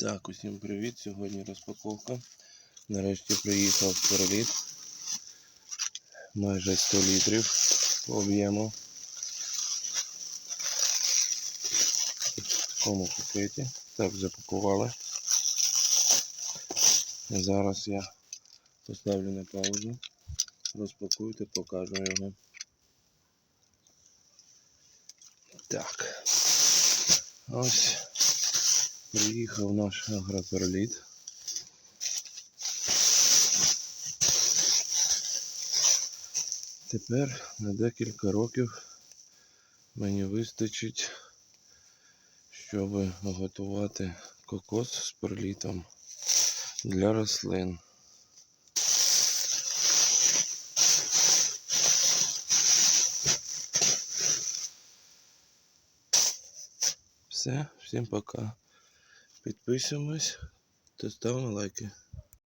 Так, усім привіт. Сьогодні розпаковка. Нарешті приїхав переліт. Майже 100 літрів по об'єму. В такому пакеті. Так, запакували. Зараз я поставлю на паузу. Розпакую та покажу його. Так. Ось. Приїхав наш агропереліт. Тепер на декілька років мені вистачить, щоб готувати кокос з перлітом для рослин. Все, всім пока. Підписуємось та ставимо лайки.